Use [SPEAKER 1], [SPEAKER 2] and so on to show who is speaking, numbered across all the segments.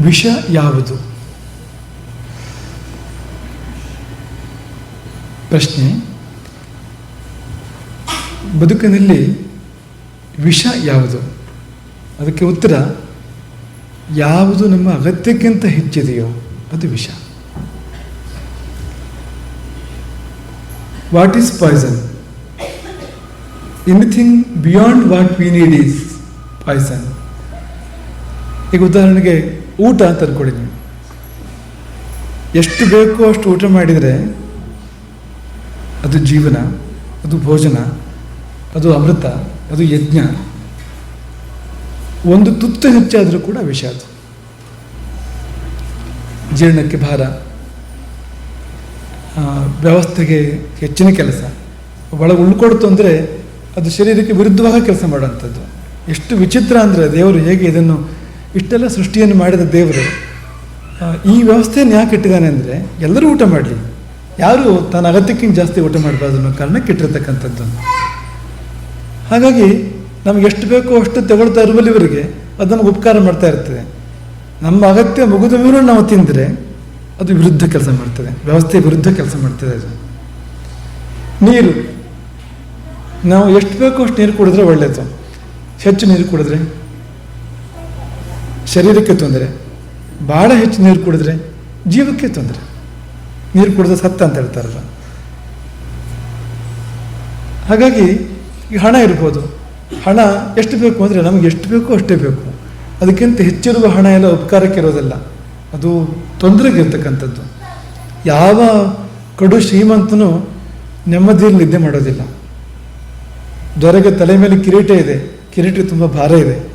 [SPEAKER 1] ವಿಷ ಯಾವುದು? ಪ್ರಶ್ನೆ. ಬದುಕಿನಲ್ಲಿ ವಿಷ ಯಾವುದು? ಅದಕ್ಕೆ ಉತ್ತರ, ಯಾವುದು ನಮ್ಮ ಅಗತ್ಯಕ್ಕಿಂತ ಹೆಚ್ಚಿದೆಯೋ ಅದು ವಿಷ. What is poison anything beyond what we need is poison ಈಗ ಉದಾಹರಣೆಗೆ ಊಟ ಅಂತ ಅಂದ್ಕೊಳ್ಳಿ ನೀವು ಎಷ್ಟು ಬೇಕೋ ಅಷ್ಟು ಊಟ ಮಾಡಿದರೆ ಅದು ಜೀವನ, ಅದು ಭೋಜನ, ಅದು ಅಮೃತ, ಅದು ಯಜ್ಞ. ಒಂದು ತುತ್ತು ಹೆಚ್ಚಾದರೂ ಕೂಡ ವಿಷ ಅದು. ಜೀರ್ಣಕ್ಕೆ ಭಾರ. ವ್ಯವಸ್ಥೆಗೆ ಹೆಚ್ಚಿನ ಕೆಲಸ. ಒಳಗೆ ಉಳ್ಕೊಡ್ತು ಅಂದರೆ ಅದು ಶರೀರಕ್ಕೆ ವಿರುದ್ಧವಾಗಿ ಕೆಲಸ ಮಾಡುವಂಥದ್ದು. ಎಷ್ಟು ವಿಚಿತ್ರ ಅಂದರೆ ದೇವರು ಹೇಗೆ ಇದನ್ನು ಇಷ್ಟೆಲ್ಲ ಸೃಷ್ಟಿಯನ್ನು ಮಾಡಿದ ದೇವರು ಈ ವ್ಯವಸ್ಥೆಯನ್ನು ಯಾಕೆ ಇಟ್ಟಿದ್ದಾನೆ ಅಂದರೆ ಎಲ್ಲರೂ ಊಟ ಮಾಡಲಿ. ಯಾರು ತನ್ನ ಅಗತ್ಯಕ್ಕಿಂತ ಜಾಸ್ತಿ ಊಟ ಮಾಡಬಾರ್ದು ಅನ್ನೋ ಕಾರಣಕ್ಕೆ ಇಟ್ಟಿರ್ತಕ್ಕಂಥದ್ದು. ಹಾಗಾಗಿ ನಮ್ಗೆ ಎಷ್ಟು ಬೇಕೋ ಅಷ್ಟು ತಗೊಳ್ತಾ ಇರುವಲ್ಲಿವರೆಗೆ ಅದು ನಮಗೆ ಉಪಕಾರ ಮಾಡ್ತಾ ಇರ್ತದೆ. ನಮ್ಮ ಅಗತ್ಯ ಮುಗಿದ ಮೇಲೂ ನಾವು ತಿಂದರೆ ಅದು ವಿರುದ್ಧ ಕೆಲಸ ಮಾಡ್ತದೆ, ವ್ಯವಸ್ಥೆ ವಿರುದ್ಧ ಕೆಲಸ ಮಾಡ್ತದೆ ಅದು. ನೀರು. ನಾವು ಎಷ್ಟು ಬೇಕೋ ಅಷ್ಟು ನೀರು ಕುಡಿದ್ರೆ ಒಳ್ಳೆಯದು ಹೆಚ್ಚು ನೀರು ಕುಡಿದ್ರೆ? ಶರೀರಕ್ಕೆ ತೊಂದರೆ. ಭಾಳ ಹೆಚ್ಚು ನೀರು ಕುಡಿದ್ರೆ ಜೀವಕ್ಕೆ ತೊಂದರೆ. ನೀರು ಕುಡಿದ್ರೆ ಸತ್ತ ಅಂತ ಹೇಳ್ತಾರಲ್ಲ. ಹಾಗಾಗಿ ಈ ಹಣ ಇರ್ಬೋದು. ಹಣ ಎಷ್ಟು ಬೇಕು ಅಂದರೆ ನಮಗೆ ಎಷ್ಟು ಬೇಕೋ ಅಷ್ಟೇ ಬೇಕು. ಅದಕ್ಕಿಂತ ಹೆಚ್ಚಿರುವ ಹಣ ಎಲ್ಲ ಉಪಕಾರಕ್ಕೆ ಇರೋದಿಲ್ಲ. ಅದು ತೊಂದರೆಗೆ ಇರ್ತಕ್ಕಂಥದ್ದು. ಯಾವ ಕಡು ಶ್ರೀಮಂತನೂ ನೆಮ್ಮದಿಯಲ್ಲಿ ನಿದ್ದೆ ಮಾಡೋದಿಲ್ಲ. ದೊರೆಗೆ ತಲೆ ಮೇಲೆ ಕಿರೀಟ ಇದೆ. ಕಿರೀಟ ತುಂಬ ಭಾರ ಇದೆ.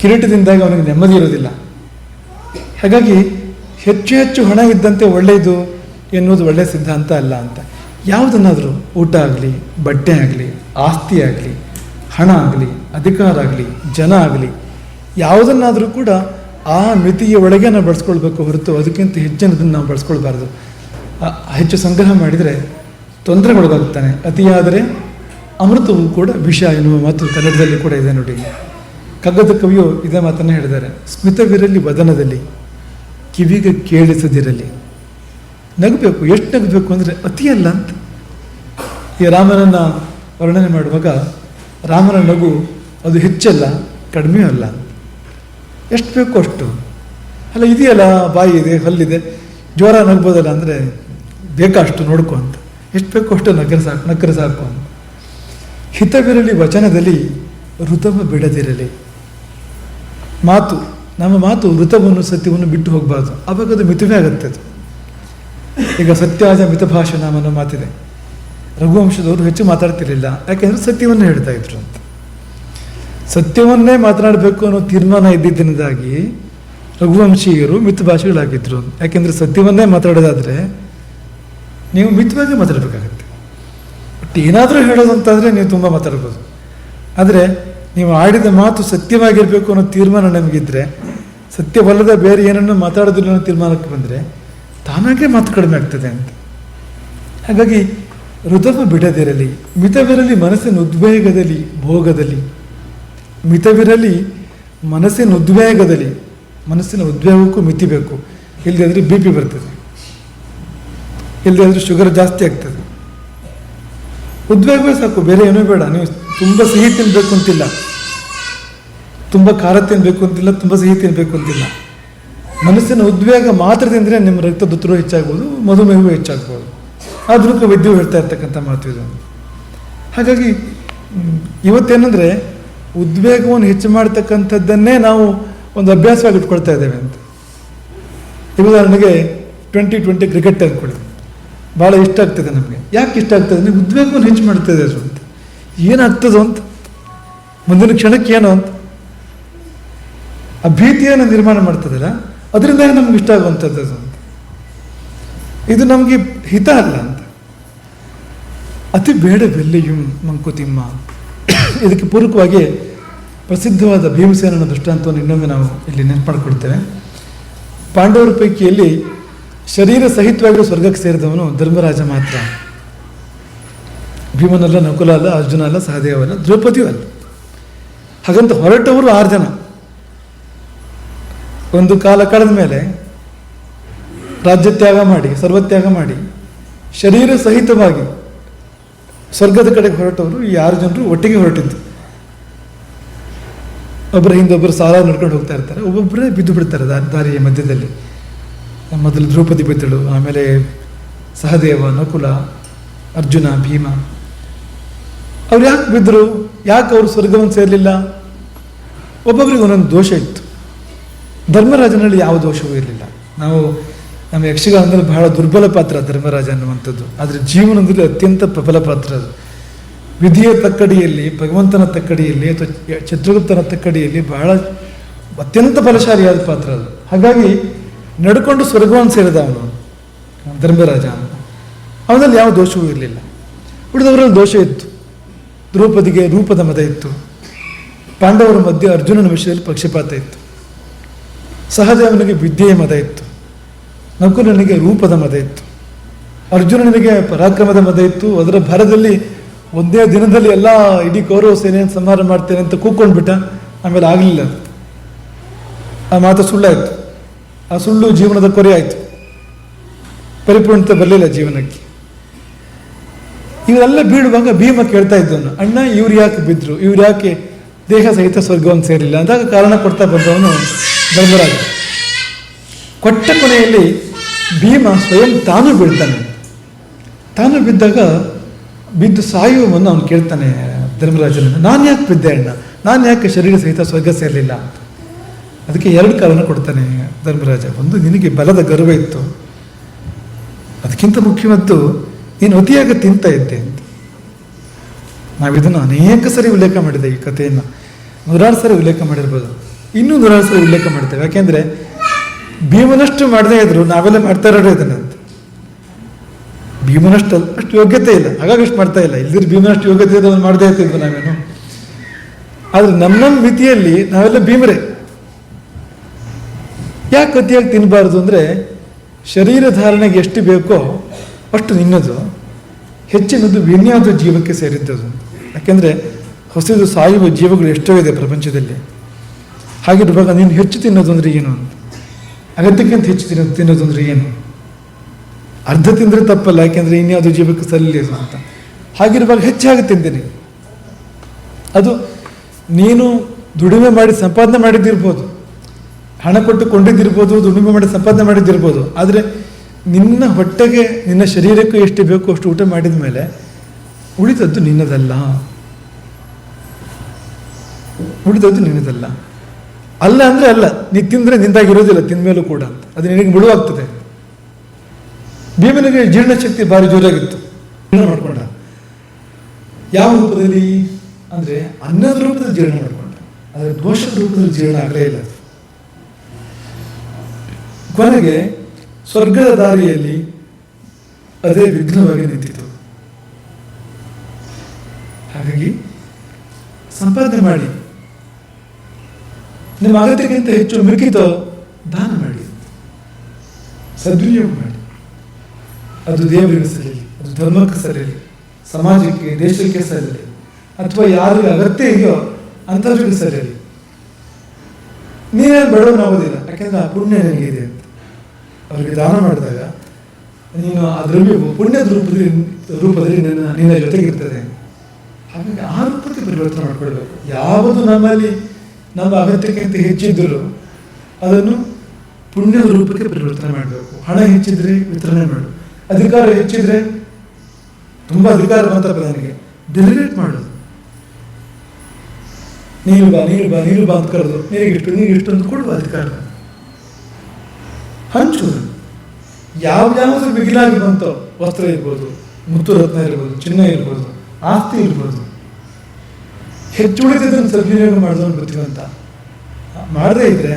[SPEAKER 1] ಕಿರೀಟದಿಂದಾಗಿ ಅವನಿಗೆ ನೆಮ್ಮದಿ ಇರೋದಿಲ್ಲ. ಹಾಗಾಗಿ ಹೆಚ್ಚು ಹೆಚ್ಚು ಹಣ ಇದ್ದಂತೆ ಒಳ್ಳೆಯದು ಎನ್ನುವುದು ಒಳ್ಳೆಯ ಸಿದ್ಧಾಂತ ಅಲ್ಲ ಅಂತ. ಯಾವುದನ್ನಾದರೂ ಊಟ ಆಗಲಿ, ಬಟ್ಟೆ ಆಗಲಿ, ಆಸ್ತಿ ಆಗಲಿ, ಹಣ ಆಗಲಿ, ಅಧಿಕಾರ ಆಗಲಿ, ಜನ ಆಗಲಿ, ಯಾವುದನ್ನಾದರೂ ಕೂಡ ಆ ಮಿತಿಯ ಒಳಗೆ ನಾವು ಬಳಸ್ಕೊಳ್ಬೇಕು ಹೊರತು ಅದಕ್ಕಿಂತ ಹೆಚ್ಚಿನದನ್ನು ನಾವು ಬಳಸ್ಕೊಳ್ಬಾರ್ದು. ಹೆಚ್ಚು ಸಂಗ್ರಹ ಮಾಡಿದರೆ ತೊಂದರೆಗೊಳಗಾಗ್ತಾನೆ. ಅತಿಯಾದರೆ ಅಮೃತವು ಕೂಡ ವಿಷ ಎನ್ನುವ ಮಾತು ಕನ್ನಡದಲ್ಲಿ ಕೂಡ ಇದೆ ನೋಡಿ. ಕಗ್ಗದ ಕವಿಯು ಇದೇ ಮಾತನ್ನು ಹೇಳಿದ್ದಾರೆ. ಸ್ಮಿತವಿರಲಿ ವದನದಲ್ಲಿ, ಕಿವಿಗೆ ಕೇಳಿಸದಿರಲಿ. ನಗಬೇಕು, ಎಷ್ಟು ನಗಬೇಕು ಅಂದರೆ ಅತಿಯಲ್ಲ ಅಂತ. ಈ ರಾಮನನ್ನು ವರ್ಣನೆ ಮಾಡುವಾಗ ರಾಮನ ನಗು ಅದು ಹೆಚ್ಚಲ್ಲ ಕಡಿಮೆಯೂ ಅಲ್ಲ. ಎಷ್ಟು ಬೇಕು ಅಷ್ಟು. ಅಲ್ಲ, ಇದೆಯಲ್ಲ, ಬಾಯಿ ಇದೆ, ಹಲ್ಲಿದೆ, ಜ್ವರ ನಗ್ಬೋದಲ್ಲ ಅಂದರೆ ಬೇಕಾ ಅಷ್ಟು ನೋಡ್ಕೊ ಅಂತ. ಎಷ್ಟು ಬೇಕು ಅಷ್ಟು ನಗರ ಸಾಕು ನಕ್ಕರೆ ಸಾಕು ಅಂತ. ಹಿತವಿರಲಿ ವಚನದಲ್ಲಿ ಋತವ ಬಿಡದಿರಲಿ. ಮಾತು, ನಮ್ಮ ಮಾತು ವೃತವನ್ನು ಸತ್ಯವನ್ನು ಬಿಟ್ಟು ಹೋಗಬಾರ್ದು. ಅವಾಗ ಅದು ಮಿತವೇ ಆಗುತ್ತೆ ಅದು. ಈಗ ಸತ್ಯಾದ ಮಿತಭಾಷೆ ನಾಮನ ಮಾತಿದೆ. ರಘುವಂಶದವರು ಹೆಚ್ಚು ಮಾತಾಡ್ತಿರಲಿಲ್ಲ. ಯಾಕೆಂದ್ರೆ ಸತ್ಯವನ್ನು ಹೇಳ್ತಾ ಇದ್ರು ಅಂತ. ಸತ್ಯವನ್ನೇ ಮಾತನಾಡಬೇಕು ಅನ್ನೋ ತೀರ್ಮಾನ ಇದ್ದಿದ್ದರಿಂದಾಗಿ ರಘುವಂಶೀಯರು ಮಿತಭಾಷಿಗಳಾಗಿದ್ರು ಯಾಕೆಂದ್ರೆ ಸತ್ಯವನ್ನೇ ಮಾತಾಡೋದಾದರೆ ನೀವು ಮಿತವಾಗಿ ಮಾತಾಡಬೇಕಾಗತ್ತೆ. ಬಟ್ ಏನಾದರೂ ಹೇಳೋದು ಅಂತಂದರೆ ನೀವು ತುಂಬ ಮಾತಾಡ್ಬೋದು. ಆದರೆ ನೀವು ಆಡಿದ ಮಾತು ಸತ್ಯವಾಗಿರಬೇಕು ಅನ್ನೋ ತೀರ್ಮಾನ ನಮಗಿದ್ರೆ, ಸತ್ಯವಲ್ಲದ ಬೇರೆ ಏನನ್ನು ಮಾತಾಡೋದಿಲ್ಲ ಅನ್ನೋ ತೀರ್ಮಾನಕ್ಕೆ ಬಂದರೆ, ತಾನಾಗೇ ಮಾತು ಕಡಿಮೆ ಆಗ್ತದೆ ಅಂತ. ಹಾಗಾಗಿ ಋತವ ಬಿಡದಿರಲಿ, ಮಿತವಿರಲಿ ಮನಸ್ಸಿನ ಉದ್ವೇಗದಲ್ಲಿ, ಭೋಗದಲ್ಲಿ. ಮಿತವಿರಲಿ ಮನಸ್ಸಿನ ಉದ್ವೇಗದಲ್ಲಿ, ಮನಸ್ಸಿನ ಉದ್ವೇಗಕ್ಕೂ ಮಿತಿ ಬೇಕು. ಇಲ್ಲದೆ ಬಿ ಪಿ ಬರ್ತದೆ. ಇಲ್ಲದೆ ಶುಗರ್ ಜಾಸ್ತಿ ಆಗ್ತದೆ. ಉದ್ವೇಗವೇ ಸಾಕು, ಬೇರೆ ಏನೂ ಬೇಡ. ನೀವು ತುಂಬ ಸಿಹಿ ತಿನ್ನಬೇಕು ಅಂತಿಲ್ಲ. ತುಂಬ ಖಾರ ತಿನ್ನಬೇಕು ಅಂತಿಲ್ಲ, ತುಂಬ ಸಿಹಿ ತಿನ್ನಬೇಕು ಅಂತಿಲ್ಲ. ಮನಸ್ಸಿನ ಉದ್ವೇಗ ಮಾತ್ರ ತಿಂದರೆ ನಿಮ್ಮ ರಕ್ತದೊತ್ತಡ ಹೆಚ್ಚಾಗ್ಬೋದು, ಮಧುಮೇಹವೂ ಹೆಚ್ಚಾಗ್ಬೋದು. ಆಧುನಿಕ ವೈದ್ಯರು ಹೇಳ್ತಾ ಇರ್ತಕ್ಕಂಥ ಮಾತು ಇದು. ಹಾಗಾಗಿ ಇವತ್ತೇನೆಂದರೆ ಉದ್ವೇಗವನ್ನು ಹೆಚ್ಚು ಮಾಡ್ತಕ್ಕಂಥದ್ದನ್ನೇ ನಾವು ಒಂದು ಅಭ್ಯಾಸವಾಗಿ ಇಟ್ಕೊಳ್ತಾ ಇದ್ದೇವೆ ಅಂತ. ಉದಾಹರಣೆಗೆ ಟ್ವೆಂಟಿ ಟ್ವೆಂಟಿ ಕ್ರಿಕೆಟ್ ಅಂದ್ಕೊಳ್ಳಿ ಭಾಳ ಇಷ್ಟ ಆಗ್ತದೆ ನಮಗೆ. ಯಾಕೆ ಇಷ್ಟ ಆಗ್ತದೆ? ನೀವು ಉದ್ವೇಗವನ್ನು ಹೆಚ್ಚು ಮಾಡ್ತಾ ಅದು ಅಂತ. ಏನಾಗ್ತದೋ ಅಂತ. ಮುಂದಿನ ಕ್ಷಣಕ್ಕೆ ಏನೋ ಅಂತ. ಆ ಭೀತಿಯನ್ನು ನಿರ್ಮಾಣ ಮಾಡ್ತದಲ್ಲ ಅದರಿಂದ ನಮ್ಗೆ ಇಷ್ಟ ಆಗುವಂಥದ್ದು ಇದು ನಮಗೆ ಹಿತ ಅಲ್ಲ ಅಂತ. ಅತಿ ಬೇಡ ಬೇಡವೆಲ್ಲಿಯೂ ಮಂಕುತಿಮ್ಮ ಇದಕ್ಕೆ ಪೂರಕವಾಗಿ ಪ್ರಸಿದ್ಧವಾದ ಭೀಮಸೇನನ ದೃಷ್ಟಾಂತವನ್ನು ಇನ್ನೊಮ್ಮೆ ನಾವು ಇಲ್ಲಿ ನೆನಪು ಮಾಡಿಕೊಡ್ತೇವೆ ಪಾಂಡವರ ಪೈಕಿಯಲ್ಲಿ ಶರೀರ ಸಹಿತವಾಗಿ ಸ್ವರ್ಗಕ್ಕೆ ಸೇರಿದವನು ಧರ್ಮರಾಜ ಮಾತ್ರ. ಭೀಮನಲ್ಲ ನಕುಲ ಅಲ್ಲ ಅರ್ಜುನ ಅಲ್ಲ ಸಹದೇವ ಅಲ್ಲ ದ್ರೌಪದಿಯೂ ಅಲ್ಲ. ಹಾಗಂತ ಹೊರಟವರು ಆರು ಜನ. ಒಂದು ಕಾಲ ಕಳೆದ ಮೇಲೆ ರಾಜ್ಯ ತ್ಯಾಗ ಮಾಡಿ ಸರ್ವತ್ಯಾಗ ಮಾಡಿ, ಶರೀರ ಸಹಿತವಾಗಿ ಸ್ವರ್ಗದ ಕಡೆಗೆ ಹೊರಟವರು ಈ ಆರು ಜನರು ಒಟ್ಟಿಗೆ ಹೊರಟಿದ್ದು. ಒಬ್ಬರ ಹಿಂದೆ ಒಬ್ಬರು ಸಾಲ ನಡ್ಕೊಂಡು ಹೋಗ್ತಾ ಇರ್ತಾರೆ, ಒಬ್ಬೊಬ್ಬರೇ ಬಿದ್ದು ಬಿಡ್ತಾರೆ ದಾರಿ, ದಾರಿಯ ಮಧ್ಯದಲ್ಲಿ. ಮೊದಲು ದ್ರೌಪದಿ ಬಿದ್ದಳು ಆಮೇಲೆ ಸಹದೇವ, ನಕುಲ, ಅರ್ಜುನ, ಭೀಮ. ಅವ್ರು ಯಾಕೆ ಬಿದ್ದರು ಯಾಕೆ ಅವರು ಸ್ವರ್ಗವನ್ನು ಸೇರಲಿಲ್ಲ? ಒಬ್ಬೊಬ್ರಿಗೆ ಒಂದೊಂದು ದೋಷ ಇತ್ತು. ಧರ್ಮರಾಜನಲ್ಲಿ ಯಾವ ದೋಷವೂ ಇರಲಿಲ್ಲ. ನಾವು ನಮ್ಮ ಯಕ್ಷಗಾನದಲ್ಲಿ ಬಹಳ ದುರ್ಬಲ ಪಾತ್ರ ಧರ್ಮರಾಜ ಅನ್ನುವಂಥದ್ದು. ಆದರೆ ಜೀವನದಲ್ಲಿ ಅತ್ಯಂತ ಪ್ರಬಲ ಪಾತ್ರ ಅದು. ವಿಧಿಯ ತಕ್ಕಡಿಯಲ್ಲಿ, ಭಗವಂತನ ತಕ್ಕಡಿಯಲ್ಲಿ, ಅಥವಾ ಚಿತ್ರಗುಪ್ತನ ತಕ್ಕಡಿಯಲ್ಲಿ ಬಹಳ ಅತ್ಯಂತ ಬಲಶಾಲಿಯಾದ ಪಾತ್ರ ಅದು. ಹಾಗಾಗಿ ನಡ್ಕೊಂಡು ಸ್ವರ್ಗವನ್ನು ಸೇರಿದ ಅವನು ಧರ್ಮರಾಜ ಅವನಲ್ಲಿ ಯಾವ ದೋಷವೂ ಇರಲಿಲ್ಲ. ಉಳಿದವರಲ್ಲಿ ದೋಷ ಇತ್ತು. ದ್ರೌಪದಿಗೆ ರೂಪದ ಮದ ಇತ್ತು. ಪಾಂಡವರ ಮಧ್ಯೆ ಅರ್ಜುನನ ವಿಷಯದಲ್ಲಿ ಪಕ್ಷಪಾತ ಇತ್ತು. ಸಹದೇವನಿಗೆ ವಿದ್ಯೆಯ ಮದ ಇತ್ತು. ನಕುಲನಿಗೆ ರೂಪದ ಮದ ಇತ್ತು. ಅರ್ಜುನನಿಗೆ ಪರಾಕ್ರಮದ ಮದ ಇತ್ತು. ಅದರ ಭರದಲ್ಲಿ ಒಂದೇ ದಿನದಲ್ಲಿ ಎಲ್ಲ ಇಡೀ ಕೌರವ ಸೇನೆಯನ್ನು ಸಂಹಾರ ಮಾಡ್ತೇನೆ ಅಂತ ಕೂಕೊಂಡ್ಬಿಟ್ಟ ಆಮೇಲೆ ಆಗಲಿಲ್ಲ ಆ ಮಾತು ಸುಳ್ಳಾಯಿತು. ಆ ಸುಳ್ಳು ಜೀವನದ ಕೊರೆ ಆಯಿತು. ಪರಿಪೂರ್ಣತೆ ಬರಲಿಲ್ಲ ಜೀವನಕ್ಕೆ. ಇವರೆಲ್ಲ ಬೀಳುವಾಗ ಭೀಮ ಕೇಳ್ತಾ ಇದ್ದವನು, ಅಣ್ಣ, ಇವ್ರು ಯಾಕೆ ಬಿದ್ರು? ಇವ್ರು ಯಾಕೆ ದೇಹ ಸಹಿತ ಸ್ವರ್ಗವನ್ನು ಸೇರಿಲ್ಲ? ಅಂದಾಗ ಕಾರಣ ಕೊಡ್ತಾ ಬಂದವನು ಧರ್ಮರಾಜ. ಕೊಟ್ಟ ಕೊನೆಯಲ್ಲಿ ಭೀಮ ಸ್ವಯಂ ತಾನು ಬೀಳ್ತಾನೆ. ತಾನು ಬಿದ್ದಾಗ ಬಿದ್ದು ಸಾಯುವವನ್ನು ಅವನು ಕೇಳ್ತಾನೆ, ಧರ್ಮರಾಜನ, ನಾನು ಯಾಕೆ ಬಿದ್ದೆ ಅಣ್ಣ? ನಾನು ಯಾಕೆ ಶರೀರ ಸಹಿತ ಸ್ವರ್ಗ ಸೇರಲಿಲ್ಲ? ಅದಕ್ಕೆ ಎರಡು ಕಾರಣ ಕೊಡ್ತಾನೆ ಧರ್ಮರಾಜ. ಒಂದು, ನಿನಗೆ ಬಲದ ಗರ್ವ ಇತ್ತು. ಅದಕ್ಕಿಂತ ಮುಖ್ಯವಾದ್ದು ನೀನು ಅತಿಯಾಗಿ ತಿಂತ ಇದ್ದೆ ಅಂತ. ನಾವಿದನ್ನು ಅನೇಕ ಸರಿ ಉಲ್ಲೇಖ ಮಾಡಿದೆ ಈ ಕಥೆಯನ್ನು. ನೂರಾರು ಸರಿ ಉಲ್ಲೇಖ ಮಾಡಿರ್ಬೋದು. ಇನ್ನೂ ನೂರಾರು ಉಲ್ಲೇಖ ಮಾಡ್ತೇವೆ. ಯಾಕೆಂದ್ರೆ ಭೀಮನಷ್ಟು ಮಾಡದೇ ಇದ್ರು ನಾವೆಲ್ಲ ಮಾಡ್ತಾ ಇರೋ ಇದನ್ನ ಭೀಮನಷ್ಟು ಅಷ್ಟು ಯೋಗ್ಯತೆ ಇಲ್ಲ. ಹಾಗಾಗಿ ಅಷ್ಟು ಮಾಡ್ತಾ ಇಲ್ಲ. ಇಲ್ದಿದ್ರೆ ಭೀಮನಷ್ಟು ಯೋಗ್ಯತೆ ಇರೋದನ್ನು ಮಾಡದೇ ಇರ್ತಿದ್ವಿ ನಾವೇನು? ಆದ್ರೆ ನಮ್ಮ ನಮ್ಮ ಮಿತಿಯಲ್ಲಿ ನಾವೆಲ್ಲ ಭೀಮರೇ. ಯಾಕೆ ಅತಿಯಾಗಿ ತಿನ್ನಬಾರ್ದು ಅಂದರೆ ಶರೀರ ಧಾರಣೆಗೆ ಎಷ್ಟು ಬೇಕೋ ಅಷ್ಟು ನಿನ್ನದು. ಹೆಚ್ಚಿನದು ವಿನ್ಯಾದ ಜೀವಕ್ಕೆ ಸೇರಿದ್ದದು. ಯಾಕೆಂದರೆ ಹೊಸದು ಸಾಯುವ ಜೀವಗಳು ಎಷ್ಟೋ ಇದೆ ಪ್ರಪಂಚದಲ್ಲಿ. ಹಾಗಿರುವಾಗ ನೀನು ಹೆಚ್ಚು ತಿನ್ನೋದು ಅಂದರೆ ಏನು? ಅಂತ ಅಗತ್ಯಕ್ಕಿಂತ ಹೆಚ್ಚು ತಿನ್ನೋದು ತಿನ್ನೋದು ಅಂದರೆ ಏನು? ಅರ್ಧ ತಿಂದರೆ ತಪ್ಪಲ್ಲ, ಯಾಕೆಂದರೆ ಇನ್ಯಾವುದು ಜೀವಕ್ಕೆ ಸಲ್ಲಿಲ್ಲ ಅಂತ. ಹಾಗಿರುವಾಗ ಹೆಚ್ಚಾಗಿ ತಿಂತೀನಿ ಅದು ನೀನು ದುಡಿಮೆ ಮಾಡಿ ಸಂಪಾದನೆ ಮಾಡಿದ್ದಿರ್ಬೋದು. ಹಣ ಕೊಟ್ಟು ಕೊಂಡಿದ್ದಿರ್ಬೋದು, ದುಡಿಮೆ ಮಾಡಿ ಸಂಪಾದನೆ ಮಾಡಿದ್ದಿರ್ಬೋದು. ಆದರೆ ನಿನ್ನ ಹೊಟ್ಟೆಗೆ, ನಿನ್ನ ಶರೀರಕ್ಕೂ ಎಷ್ಟು ಬೇಕೋ ಅಷ್ಟು ಊಟ ಮಾಡಿದ ಮೇಲೆ ಉಳಿದದ್ದು ನಿನ್ನದಲ್ಲ. ಉಳಿದದ್ದು ನಿನ್ನದಲ್ಲ. ಅಲ್ಲ ಅಂದರೆ ಅಲ್ಲ, ನೀ ತಿಂದರೆ ನಿಂದಾಗಿರೋದಿಲ್ಲ, ತಿಂದ್ಮೇಲೂ ಕೂಡ. ಅಂತ ಅದು ನಿನಗೆ ಮುಳುವಾಗ್ತದೆ. ಭೀಮನಿಗೆ ಜೀರ್ಣಶಕ್ತಿ ಭಾರಿ ಜೋರಾಗಿತ್ತು. ಮಾಡ್ಕೊಂಡ. ಯಾವ ರೂಪದಲ್ಲಿ? ಅಂದರೆ ಅನ್ನದ ರೂಪದಲ್ಲಿ ಜೀರ್ಣ ಮಾಡ್ಕೊಂಡ. ಆದರೆ ದೋಷದ ರೂಪದಲ್ಲಿ ಜೀರ್ಣ ಆಗಲೇ ಇಲ್ಲ. ಕೊನೆಗೆ ಸ್ವರ್ಗದ ದಾರಿಯಲ್ಲಿ ಅದೇ ವಿಘ್ನವಾಗಿ ನಿಂತಿತು ಹಾಗಾಗಿ ಸಂಪಾದನೆ ಮಾಡಿ. ನಿಮ್ಮ ಅಗತ್ಯಕ್ಕಿಂತ ಹೆಚ್ಚು ಮಿಕ್ಕಿತು ದಾನ ಮಾಡಿ. ಸದ್ವಿನಿಯೋಗ ಮಾಡಿ. ಅದು ದೇವರಿಗೆ ಸರಿಯಲಿ, ಅದು ಧರ್ಮಕ್ಕೆ ಸರಿಯಲಿ, ಸಮಾಜಕ್ಕೆ, ದೇಶಕ್ಕೆ ಸರಿಯಲಿ, ಅಥವಾ ಯಾರಿಗೆ ಅಗತ್ಯ ಇದೆಯೋ ಅಂಥವ್ರಿಗೆ ಸರಿಯಲಿ. ನೀನೇನು ಬಡವನಾಗೋದಿಲ್ಲ ಯಾಕೆಂದ್ರೆ ಆ ಪುಣ್ಯ ನನಗಿದೆ ಅಂತ. ಅವರಿಗೆ ದಾನ ಮಾಡಿದಾಗ ನೀನು ಅದರಲ್ಲಿ ಪುಣ್ಯದ ರೂಪದಲ್ಲಿ ರೂಪದಲ್ಲಿ ನಿನ್ನ ನಿನ್ನ ಜೊತೆಗಿರ್ತದೆ. ಹಾಗಾಗಿ ಆ ರೂಪಕ್ಕೆ ಪರಿವರ್ತನೆ ಮಾಡಿಕೊಳ್ಬೇಕು. ಯಾವುದು ನಮ್ಮಲ್ಲಿ ನಮ್ಮ ಅಗತ್ಯಕ್ಕಿಂತ ಹೆಚ್ಚಿದ್ದರೂ ಅದನ್ನು ಪುಣ್ಯದ ರೂಪಕ್ಕೆ ಪರಿವರ್ತನೆ ಮಾಡಬೇಕು. ಹಣ ಹೆಚ್ಚಿದ್ರೆ ವಿತರಣೆ ಮಾಡು. ಅಧಿಕಾರ ಹೆಚ್ಚಿದ್ರೆ ತುಂಬಾ ಅಧಿಕಾರ ಬಂತ ನನಗೆ. ಡೆಲಿಗೇಟ್ ಮಾಡೋದು ನೀರು ಬಾ ನೀನು ಬಾ, ನೀರು ಬಾ ಅಂತ ಕರೆದು ನಿನಗಿಷ್ಟು ನಿನಗಿಷ್ಟು ಅಂತ ಕೊಡುವ ಅಧಿಕಾರ. ಹಂಚು. ಯಾವ ಯಾವುದು ಬಿಗಿಲಾಗಿ ಬಂತೋ, ವಸ್ತ್ರ ಇರ್ಬೋದು ಮುತ್ತು ರತ್ನ ಇರ್ಬೋದು, ಚಿನ್ನ ಇರ್ಬೋದು, ಆಸ್ತಿ ಇರ್ಬೋದು. ಹೆಚ್ಚು ಉಳಿದಿದ್ದನ್ನು ಸದ್ವಿನಿಯೋಗ ಮಾಡಿದವನು ಬುದ್ಧಿವಂತ ಮಾಡದೇ ಇದ್ರೆ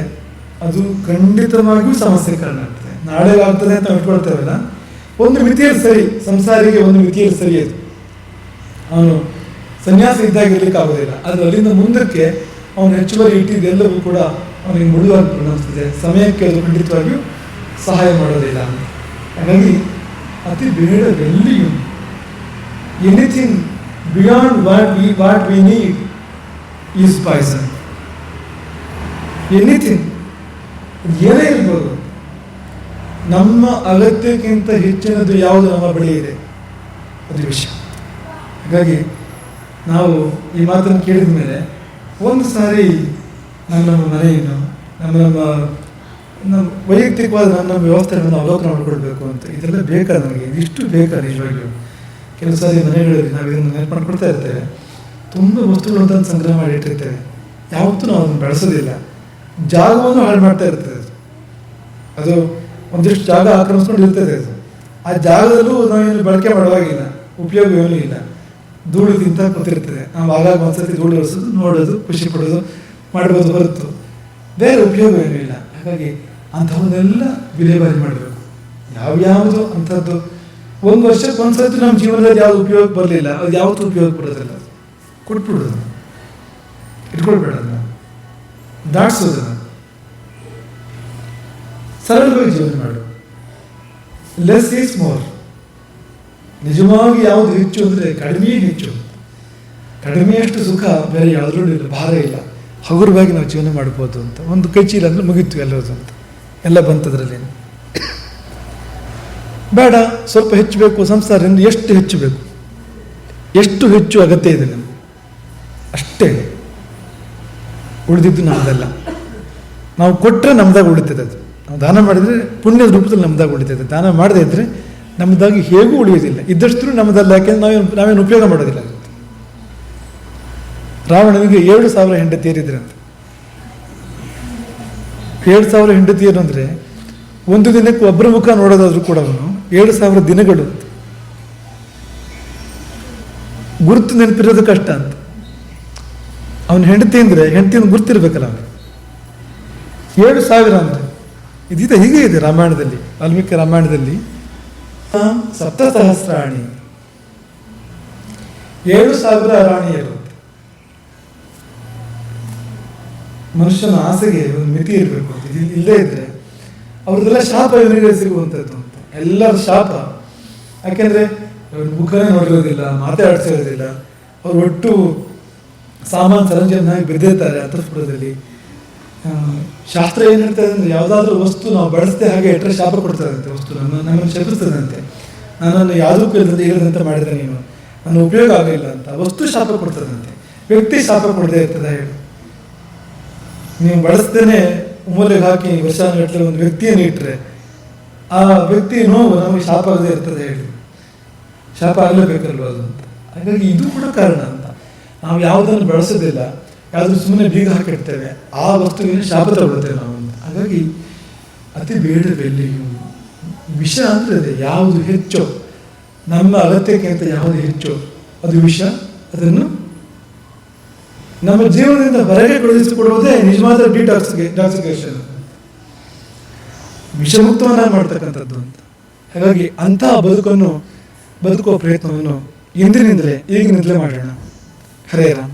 [SPEAKER 1] ಅದು ಖಂಡಿತವಾಗಿಯೂ ಸಮಸ್ಯೆ ಕಾರಣ ಆಗ್ತದೆ. ನಾಳೆ ಆಗ್ತದೆ ಅಂತ ಇಟ್ಕೊಳ್ತೇವಲ್ಲ ಒಂದು ಮಿತಿಯಲ್ಲಿ ಸರಿ, ಸಂಸಾರಿಗೆ ಒಂದು ಮಿತಿಯಲ್ಲಿ ಸರಿ ಅದು. ಅವನು ಸನ್ಯಾಸ ಇದ್ದಾಗಿರ್ಲಿಕ್ಕೆ ಆಗೋದಿಲ್ಲ ಆದ್ರೆ ಅಲ್ಲಿಂದ ಮುಂದಕ್ಕೆ ಅವನು ಹೆಚ್ಚುವರಿ ಇಟ್ಟಿದ್ದೆಲ್ಲವೂ ಕೂಡ ಅವನಿಗೆ ಮುಳುವಾಗಿ ಪರಿಣಮಿಸ್ತದೆ ಸಮಯಕ್ಕೆ ಅದು ಖಂಡಿತವಾಗಿಯೂ ಸಹಾಯ ಮಾಡೋದಿಲ್ಲ ಹಾಗಾಗಿ ಅತಿ ಬೇಡ ಎಲ್ಲಿಯೂ anything beyond what we what we need is poison anything ಏನೇ ಇರ್ಬೋದು. ನಮ್ಮ ಅಗತ್ಯಕ್ಕಿಂತ ಹೆಚ್ಚಿನದು ಯಾವುದು ನಮ್ಮ ಬಳಿ ಇದೆ? ಅದು ವಿಷಯ ಹಾಗಾಗಿ ನಾವು ಈ ಮಾತನ್ನು ಕೇಳಿದ ಮೇಲೆ ಒಂದು ಸಾರಿ ನಮ್ಮ ನಮ್ಮ ಮನೆಯನ್ನು, ನಮ್ಮ ನಮ್ಮ ನಮ್ಮ ವೈಯಕ್ತಿಕವಾದ ನನ್ನ ವ್ಯವಸ್ಥೆಗಳನ್ನು ಅವಲೋಕನ ಮಾಡಿಕೊಳ್ಬೇಕು ಅಂತ. ಇದೆಲ್ಲ ಬೇಕಾ ನಮಗೆ? ಇದಿಷ್ಟು ಬೇಕಾ ನಿಜವಾಗಿಯೂ? ಕೆಲವು ಸಾರಿ ಮನೆಗಳಲ್ಲಿ ನಾವು ಇದನ್ನು ನೆನಪು ಮಾಡ್ಕೊಳ್ತಾ ಇರ್ತೇವೆ. ತುಂಬ ವಸ್ತುಗಳು ಅಂತ ಸಂಗ್ರಹ ಮಾಡಿ ಇಟ್ಟಿರ್ತೇವೆ. ಯಾವತ್ತೂ ನಾವು ಅದನ್ನು ಬೆಳೆಸೋದಿಲ್ಲ. ಜಾಗವನ್ನು ಹಾಳು ಮಾಡ್ತಾ ಇರ್ತದೆ ಅದು. ಒಂದಿಷ್ಟು ಜಾಗ ಆಕ್ರಮಿಸ್ಕೊಂಡು ಇರ್ತದೆ ಅದು. ಆ ಜಾಗದಲ್ಲೂ ನಾವೇನು ಬಳಕೆ ಮಾಡುವಾಗಿಲ್ಲ. ಉಪಯೋಗ ಏನೂ ಇಲ್ಲ. ಧೂಳು ತಿಂತ ಕೂತಿರ್ತದೆ. ನಾವು ಆಗಾಗ ಒಂದ್ಸತಿ ಧೂಳು ಒರೆಸೋದು, ನೋಡೋದು, ಖುಷಿ ಪಡೋದು, ಮಾಡ್ಬೋದು ಹೊರತು. ಬೇರೆ ಉಪಯೋಗ ಏನೂ ಇಲ್ಲ. ಹಾಗಾಗಿ ಅಂಥವನ್ನೆಲ್ಲ ವಿಲೇವಾರಿ ಮಾಡಬೇಕು. ಯಾವ್ಯಾವುದು ಅಂಥದ್ದು. ಒಂದು ವರ್ಷಕ್ಕೆ ಒಂದ್ಸತಿ ನಮ್ಮ ಜೀವನದಲ್ಲಿ ಯಾವ್ದು ಉಪಯೋಗ ಬರಲಿಲ್ಲ. ಅದು ಯಾವತ್ತೂ ಉಪಯೋಗ ಬರೋದಿಲ್ಲ ಅದು ಕೊಟ್ಬಿಡೋದು. ಇಟ್ಕೊಳ್ಬೇಡ ಅದನ್ನ ದಾಟ್ಸೋದನ್ನ. ಸರಳವಾಗಿ ಜೀವನ ಮಾಡು. ಲೆಸ್ ಈಸ್ ಮೋರ್ ನಿಜವಾಗಿ ಯಾವುದು ಹೆಚ್ಚು ಅಂದರೆ ಕಡಿಮೆ ಹೆಚ್ಚು. ಕಡಿಮೆಯಷ್ಟು ಸುಖ ಬೇರೆ ಯಾವುದ್ರೂ ಇಲ್ಲ, ಭಾರ ಇಲ್ಲ. ಹಗುರವಾಗಿ ನಾವು ಜೀವನ ಮಾಡ್ಬೋದು ಅಂತ. ಒಂದು ಕೈ ಚೀಲ ಅಂದ್ರೆ ಮುಗೀತು ಎಲ್ಲೋದು ಅಂತ. ಎಲ್ಲ ಬಂತದ್ರಲ್ಲಿ. ಬೇಡ, ಸ್ವಲ್ಪ ಹೆಚ್ಚು ಬೇಕು, ಸಂಸಾರದಿಂದ ಎಷ್ಟು ಹೆಚ್ಚು ಬೇಕು? ಎಷ್ಟು ಹೆಚ್ಚು ಅಗತ್ಯ ಇದೆ ನಮಗೆ? ಅಷ್ಟೇ. ಉಳಿದಿದ್ದು ನಮ್ಮದಲ್ಲ ನಾವು ಕೊಟ್ಟರೆ ನಮ್ದಾಗ ಉಳಿತದೆ ಅದು. ನಾವು ದಾನ ಮಾಡಿದರೆ ಪುಣ್ಯದ ರೂಪದಲ್ಲಿ ನಮ್ದಾಗಿ ಉಳಿತದೆ. ದಾನ ಮಾಡದೇ ಇದ್ದರೆ ನಮ್ಮದಾಗಿ ಹೇಗೂ ಉಳಿಯೋದಿಲ್ಲ ಇದ್ದಷ್ಟು ನಮ್ಮದಲ್ಲ ಯಾಕೆಂದ್ರೆ ನಾವೇನು ನಾವೇನು ಉಪಯೋಗ ಮಾಡೋದಿಲ್ಲ ರಾವಣನಿಗೆ ಏಳು ಸಾವಿರ ಹೆಂಡತಿಯರಿದ್ರಂತ ಏಳು ಸಾವಿರ ಹೆಂಡತಿಯರು ಅಂದರೆ ಒಂದು ದಿನಕ್ಕೆ ಒಬ್ಬರ ಮುಖ ನೋಡೋದಾದ್ರೂ ಕೂಡ ಅವನು ಏಳು ಸಾವಿರ ದಿನಗಳು ಅಂತ. ಗುರುತು ನೆನಪಿರೋದು ಕಷ್ಟ ಅಂತ. ಅವನ ಹೆಂಡತಿ ಅಂದರೆ ಹೆಂಡತಿಯನ್ನು ಗುರ್ತಿರ್ಬೇಕಲ್ಲ ಅವನು ಏಳು ಸಾವಿರ ಅಂದರೆ. ಇದೀತ ಹೀಗೆ ಇದೆ ರಾಮಾಯಣದಲ್ಲಿ, ವಾಲ್ಮೀಕಿ ರಾಮಾಯಣದಲ್ಲಿ. ಸಪ್ತ ಸಹಸ್ರಾಣಿ ಏಳು ಸಾವಿರ ರಾಣಿಯರು. ಮನುಷ್ಯನ ಆಸೆಗೆ ಒಂದು ಮಿತಿ ಇರಬೇಕು ಇಲ್ಲದೇ ಇದ್ರೆ ಅವ್ರದ್ದೆಲ್ಲ ಶಾಪ ಇವರಿಗೆ ಸಿಗುವಂಥದ್ದು ಅಂತ. ಎಲ್ಲರ ಶಾಪ. ಯಾಕೆಂದ್ರೆ ಮುಖನೇ ನೋಡಿರೋದಿಲ್ಲ ಮಾತಾಡ್ಸಿರೋದಿಲ್ಲ ಅವ್ರು ಒಟ್ಟು ಸಾಮಾನು ಸರಂಜಾಮಾಗಿ ಬಿದ್ದಿರ್ತಾರೆ ಅಂತಃಪುರದಲ್ಲಿ ಶಾಸ್ತ್ರ ಏನು ಹೇಳ್ತಾರೆ ಅಂದರೆ ಯಾವುದಾದ್ರೂ ವಸ್ತು ನಾವು ಬಳಸದೆ ಹಾಗೆ ಇಟ್ಟರೆ ಶಾಪ ಕೊಡ್ತದಂತೆ ವಸ್ತು. ನಮ್ಮ ನಮ್ಮನ್ನು ಶಪಿಸ್ತದಂತೆ ನನ್ನನ್ನು ಯಾವುದಕ್ಕೂ ಇಲ್ಲದಂತೆ ಇಲ್ಲದಂತೆ ಮಾಡಿದರೆ ನೀನು. ನನ್ನ ಉಪಯೋಗ ಆಗಲಿಲ್ಲ ಅಂತ. ವಸ್ತು ಶಾಪ ಕೊಡ್ತದಂತೆ ವ್ಯಕ್ತಿ ಶಾಪ ಕೊಡದೇ ಇರ್ತದೆ ಹೇಳಿ. ನೀವು ಬಳಸ್ದೇನೆ ಮೂಲೆಗೆ ಹಾಕಿ ವರ್ಷಾನುಗಟ್ಟಲೆ ಒಂದು ವ್ಯಕ್ತಿಯನ್ನು ಇಟ್ಟರೆ ಆ ವ್ಯಕ್ತಿ ನೋವು ನಮಗೆ ಶಾಪ ಆಗದೆ ಇರ್ತದೆ ಹೇಳಿ. ಶಾಪ ಆಗಲೇಬೇಕಲ್ವ ಅದು ಅಂತ. ಹಾಗಾಗಿ ಇದು ಕೂಡ ಕಾರಣ. ನಾವು ಯಾವುದನ್ನು ಬಳಸೋದಿಲ್ಲ, ಯಾವ್ದು ಸುಮ್ಮನೆ ಬೀಗ ಹಾಕಿರ್ತೇವೆ ಆ ವಸ್ತುವಿನ ಶಾಪ ತಗೊಳ್ತೇವೆ ನಾವು ಹಾಗಾಗಿ ಅತಿ ಬೇಡವೆಲ್ಲಿಯೂ ವಿಷ ಅಂದ್ರೆ ಅದೇ, ಯಾವುದು ಹೆಚ್ಚು, ನಮ್ಮ ಅಗತ್ಯಕ್ಕಿಂತ ಯಾವುದು ಹೆಚ್ಚು, ಅದು ವಿಷ, ಅದನ್ನು ನಮ್ಮ ಜೀವನದಿಂದ ಹೊರಗೆ ಕಳುಹಿಸಿಕೊಡುವುದೇ ನಿಜವಾದ ಡಿಟಾಕ್ಸಿಕೇಶನ್ ವಿಷಮುಕ್ತವನ್ನ ಮಾಡ್ತಕ್ಕಂಥದ್ದು ಅಂತ. ಹಾಗಾಗಿ ಅಂತಹ ಬದುಕನ್ನು, ಬದುಕುವ ಪ್ರಯತ್ನವನ್ನು ಇಂದಿನಿಂದಲೇ, ಈಗಿನಿಂದಲೇ ಮಾಡೋಣ. Herrera.